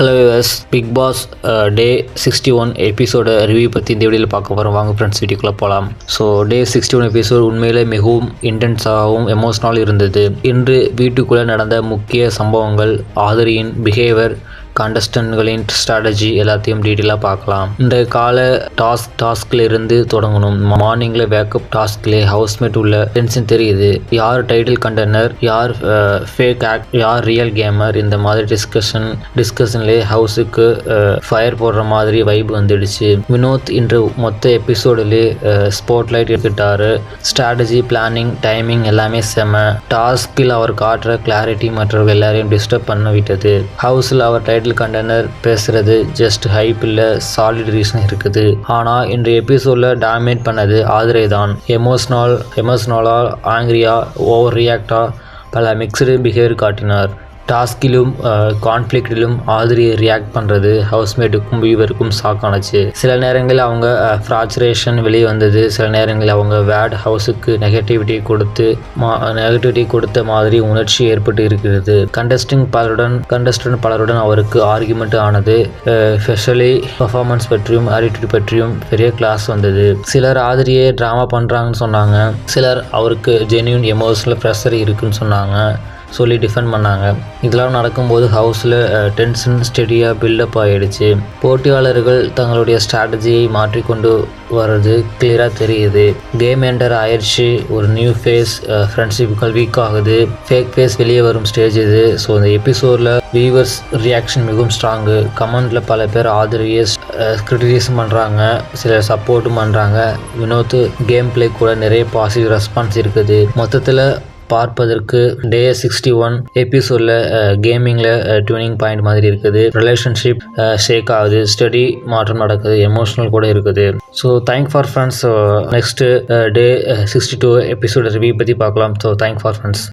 Hello yes Bigg Boss day sixty one episode review பற்றி இந்த வீடியோவில் பார்க்க போகிறோம் வாங்க ஃப்ரெண்ட்ஸ் வீடியோக்குள்ளே போகலாம் so day sixty one episode உண்மையிலே மிகவும் இன்டென்ஸாகவும் எமோஷ்னல் இருந்தது. இன்று வீட்டுக்குள்ளே நடந்த முக்கிய சம்பவங்கள் ஆதரியின் பிஹேவியர் கண்டஸ்டன்ட்களின் ஸ்ட்ராட்டஜி எல்லாத்தையும் டீட்டெயிலாக பார்க்கலாம். இந்த கால டாஸ்க் டாஸ்க்ல இருந்து தொடங்கணும் மார்னிங்கில் வேக்கப் ஹவுஸ் ஹவுஸ்மேட் உள்ள டென்ஷன் தெரியுது. யார் டைட்டில் கண்டனர் யார் ஃபேக் ஆக்ட் யார் ரியல் கேமர் இந்த மாதிரி டிஸ்கஷன் டிஸ்கஷன்லேயே ஹவுஸுக்கு ஃபயர் போடுற மாதிரி வைப் வந்துடுச்சு. வினோத் இன்று மொத்த எபிசோடுலேயே ஸ்பாட்லைட் எடுத்துட்டாரு. ஸ்ட்ராட்டஜி பிளானிங் டைமிங் எல்லாமே செம. டாஸ்கில் அவர் காட்டுற கிளாரிட்டி மற்றவர்கள் எல்லாரையும் டிஸ்டர்ப் பண்ண விட்டது. ஹவுஸில் அவர் டைட்டில் கண்டனர் பேசுறது ஜஸ்ட் ஹைப் இல்லை சாலிட் ரீசன் இருக்குது. ஆனால் இன்றைய எபிசோடில் டாமினேட் பண்ணது ஆதிரை தான். எமோஷ்னல் எமோஷ்னலாக ஆங்கிரியா ஓவர் ரியாக்டாக பல மிக்சடு பிஹேவியர் காட்டினார். டாஸ்கிலும் கான்ஃப்ளிக்டிலும் ஆதிரியை ரியாக்ட் பண்ணுறது ஹவுஸ்மேட்டுக்கும் வியூவருக்கும் ஷாக் ஆனச்சு. சில நேரங்களில் அவங்க ஃப்ராச்சுரேஷன் வெளியே வந்தது. சில நேரங்களில் அவங்க வேட் ஹவுஸுக்கு நெகட்டிவிட்டி கொடுத்து மா நெகட்டிவிட்டி கொடுத்த மாதிரி உணர்ச்சி ஏற்பட்டு இருக்கிறது. கண்டஸ்டிங் பலருடன் கண்டஸ்டன்ட் பலருடன் அவருக்கு ஆர்குமெண்ட் ஆனது. ஸ்பெஷலி பர்ஃபார்மன்ஸ் பற்றியும் ஆட்டிடியூட் பற்றியும் பெரிய கிளாஸ் வந்தது. சிலர் ஆதிரியே ட்ராமா பண்ணுறாங்கன்னு சொன்னாங்க. சிலர் அவருக்கு ஜென்யூன் எமோஷனல் ப்ரெஷர் இருக்குன்னு சொன்னாங்க. சொல்லி டிஃபெண்ட் பண்ணாங்க. இதெல்லாம் நடக்கும்போது ஹவுஸில் டென்ஷன் ஸ்டெடியாக பில்டப் ஆகிடுச்சு போட்டியாளர்கள் தங்களுடைய ஸ்ட்ராட்டஜியை மாற்றிக்கொண்டு வர்றது கிளியராக தெரியுது. கேம் என்டர் ஆயிடுச்சு. ஒரு நியூ ஃபேஸ் ஃப்ரெண்ட்ஷிப்புகள் வீக் ஆகுது. ஃபேக் ஃபேஸ் வெளியே வரும் ஸ்டேஜ் இது. ஸோ இந்த எபிசோடில் வியூவர்ஸ் ரியாக்ஷன் மிகவும் ஸ்ட்ராங்கு கமெண்டில் பல பேர் ஆதரவையே கிரிட்டிசைஸும் பண்ணுறாங்க சிலர் சப்போர்ட்டும் பண்ணுறாங்க வினோத் கேம் பிளே கூட நிறைய பாசிட்டிவ் ரெஸ்பான்ஸ் இருக்குது. மொத்தத்தில் பார்ப்பதற்கு டே சிக்ஸ்டி ஒன் எபிசோடில் கேமிங்கில் டியூனிங் பாயிண்ட் மாதிரி இருக்குது. ரிலேஷன்ஷிப் ஷேக் ஆகுது. ஸ்டடி மாற்றம் நடக்குது. எமோஷனல் கூட இருக்குது. So thank for friends next day sixty two episode review பற்றி பார்க்கலாம். So thank for friends